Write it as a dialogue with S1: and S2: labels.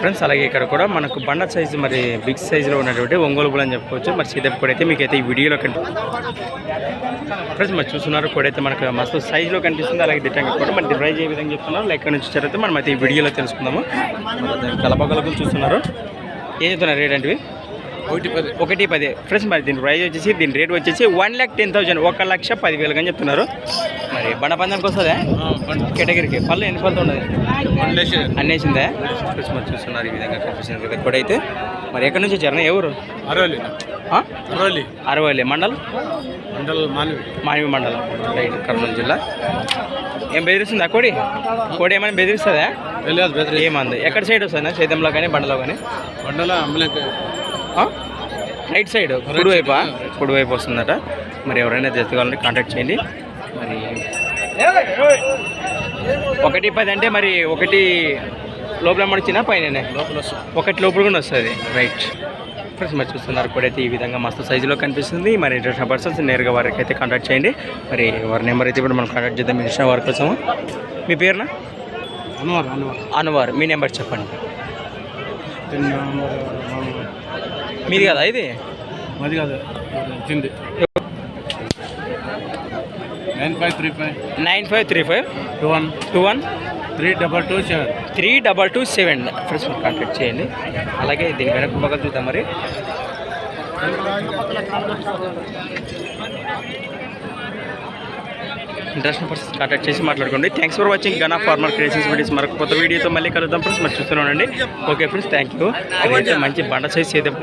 S1: Friends అలాగే ఇక్కడ కూడా మనకు బండ సైజు మరి బిగ్ సైజులో ఉన్నటువంటి ఒంగోలు బుల్ అని చెప్పుకోవచ్చు. మరి సీతప్ప కూడా అయితే మీకు అయితే ఈ వీడియోలో కనిపిస్తుంది ఫ్రెండ్స్ మరి చూస్తున్నారు కూడా అయితే మనకు మస్తు సైజులో కనిపిస్తుంది. అలాగే దిట్టంగా కూడా మరి ప్రైజ్ ఏ విధంగా చెప్తున్నారు లైక్ నుంచి వచ్చారైతే మనం అయితే ఈ వీడియోలో తెలుసుకుందాము. కలపగలకు చూస్తున్నారు. ఏం చెప్తున్నారు రేట్ అంటే
S2: ఒకటి పది
S1: ఒకటి పది. ఫ్రెండ్స్ మరి దీని ప్రైస్ వచ్చేసి దీని రేట్ వచ్చేసి వన్ ల్యాక్ టెన్ థౌసండ్ ఒక లక్ష పదివేలు అని చెప్తున్నారు. మరి బండ పందానికి వస్తుందా కేటగిరీకి. పళ్ళు ఎన్ని పళ్ళతో ఉన్నది అన్నేసిందా? ఫ్రెండ్స్ మరి చూస్తున్నారు ఈ విధంగా కనిపిస్తుంది కదా కూడా అయితే మరి ఎక్కడి నుంచి వచ్చారు? ఎవరు
S2: అరవలి
S1: ఆ?
S2: అరవలి
S1: అరవై మండల్?
S2: మండల్ మానవి.
S1: మానవి మండలం. రైట్ కర్నూలు జిల్లా. ఏం బెదిరిస్తుందా కోడి? కోడి ఏమైనా బెదిరిస్తుందా? ఏమంది? ఎక్కడ సైడ్ వస్తుందా? సేదంలో కానీ బండలో కానీ?
S2: అంబులెంట్
S1: రైట్ సైడ్ కుడివైపా కుడివైపు వస్తుందట. మరి ఎవరైనా తెచ్చుకోవాలంటే కాంటాక్ట్ చేయండి. మరి ఒకటి పది అంటే మరి ఒకటి లోపల మడిచినా పైన ఒకటి లోపల కూడా వస్తుంది. రైట్ ఫ్రెండ్స్ మరి చూస్తున్నారు ఇప్పుడైతే ఈ విధంగా మస్తు సైజులో కనిపిస్తుంది. మరి ఇంట్రెస్ట్ పర్సన్స్ నేరుగా వారికి అయితే కాంటాక్ట్ చేయండి. మరి వారి నెంబర్ అయితే ఇప్పుడు మనం కాంటాక్ట్ చేద్దాం. ఇన్స్టా వారి కోసము? మీ పేరున?
S2: అనువారు అనువారు.
S1: అనువార్. మీ నెంబర్ చెప్పండి. మీది కదా ఇది?
S2: మాది కాదు. వచ్చింది nine five three five.
S1: Nine five three five.
S2: Two one.
S1: Two one.
S2: Three double two seven.
S1: Three double two seven. Friends మీరు కాంటాక్ట్ చేయండి. అలాగే దీని వెనక పక్కన చూద్దాం మరి. ఇంట్రెస్ట్ పర్సన్స్ కాంటాక్ట్ చేసి మాట్లాడుకోండి. Thanks for watching Gana farmer creations videos మరొక కొత్త వీడియోతో మళ్ళీ కలుద్దాం ఫ్రెండ్స్. మరి చూస్తున్నానండి ఓకే ఫ్రెండ్స్ థ్యాంక్ యూ అయితే మంచి బండ సైజ్ చేద్దాం